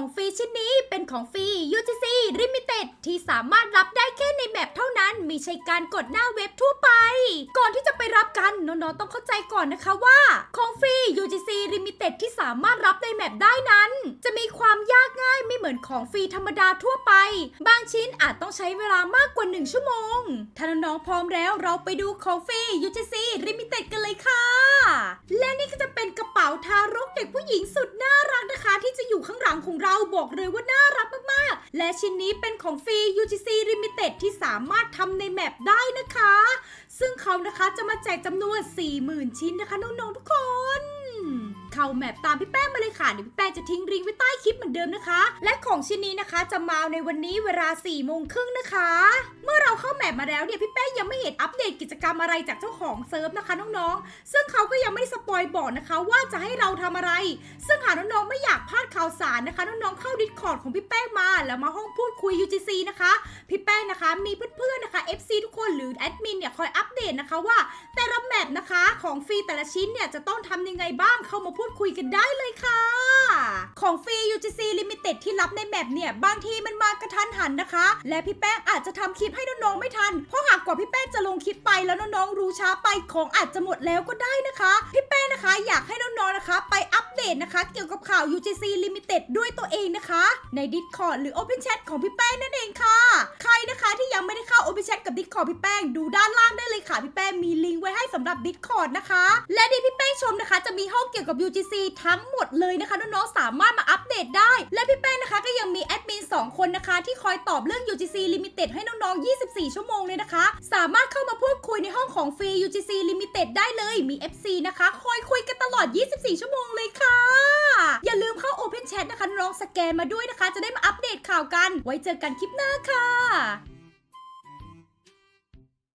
ของฟรีชิ้นนี้เป็นของฟรี UGC Limited ที่สามารถรับได้แค่ในแมปเท่านั้นไม่ใช่การกดหน้าเว็บทั่วไป ก่อนที่จะไปรับกันน้องๆต้องเข้าใจก่อนนะคะว่า ของฟรี UGC Limited ที่สามารถรับในแมปได้นั้น จะมีความยากง่ายไม่เหมือนของฟรีธรรมดาทั่วไป บางชิ้นอาจต้องใช้เวลามากกว่า 1 ชั่วโมง ถ้าน้องๆพร้อมแล้วเราไปดูของฟรี UGC Limited ของเราบอกเลยว่าน่ารักมากๆ และชิ้นนี้เป็นของฟรี UGC Limited ที่สามารถทำในแมปได้นะคะ ซึ่งเขานะคะจะมาแจกจำนวน 40,000 ชิ้นนะคะน้องๆทุกคนเข้าแมปตามพี่แป้งมาเลยค่ะ เดี๋ยวพี่แป้งจะทิ้งลิงก์ไว้ใต้คลิปเหมือนเดิมนะคะ และของชิ้นนี้นะคะจะมาในวันนี้เวลา4โมงครึ่งนะคะ เมื่อเราเข้าแมปมาแล้วเนี่ยพี่แป้งยังไม่เห็นอัป กรรมอะไรจากเจ้าของเซิร์ฟนะคะน้องๆ ซึ่งเขาก็ยังไม่สปอยบอกนะคะ ว่าจะให้เราทำอะไร ซึ่งหากน้องๆไม่อยากพลาดข่าวสารนะคะ น้องๆเข้าดิสคอร์ดของพี่แป้งมา แล้วมาห้องพูดคุย UGC นะคะ นะคะ มีเพื่อนๆนะคะ FC ทุกคนหรือแอดมินเนี่ยคอยอัปเดตนะคะว่า แต่ละแมปนะคะของฟรีแต่ละชิ้นเนี่ยจะต้องทำยังไงบ้างเข้ามาพูดคุยกันได้เลยค่ะ ของฟรี UGC Limited ที่รับในแมปเนี่ย บางทีมันมากระทันหันนะคะ และพี่แป้งอาจจะทำคลิปให้น้องๆไม่ทัน เพราะหากกว่าพี่แป้งจะลงคลิปไปแล้วน้องๆรู้ช้าไปของอาจจะหมดแล้วก็ได้นะคะพี่ นะคะ อยากให้น้องๆนะคะ ไปอัปเดตนะคะ เกี่ยวกับข่าว UGC Limited ด้วยตัวเองนะคะ ใน Discord หรือ Open Chat ของพี่แป้งนั่นเองค่ะ ใครนะคะที่ยังไม่ได้เข้า Open Chat กับ Discord พี่แป้งดูด้านล่างได้เลยค่ะ พี่แป้งมีลิงก์ไว้ให้สำหรับ Discord นะคะ และที่พี่แป้งชมนะคะ จะมีห้องเกี่ยวกับ UGC ทั้งหมดเลยนะคะน้องๆสามารถมาอัปเดตได้ และพี่แป้งนะคะก็ยังมีแอดมิน2 คนนะคะ ที่คอยตอบเรื่อง UGC Limited ให้น้องๆ 24 ชั่วโมงเลยนะคะ สามารถเข้ามาพูดคุยในห้องของฟรี UGC Limited ได้เลยมี FC นะคะคอย อด 24 ชั่วโมงเลยค่ะ อย่าลืมเข้า Open Chat นะคะน้องสแกนมาด้วยนะคะ จะได้มาอัปเดตข่าวกัน ไว้เจอกันคลิปหน้าค่ะ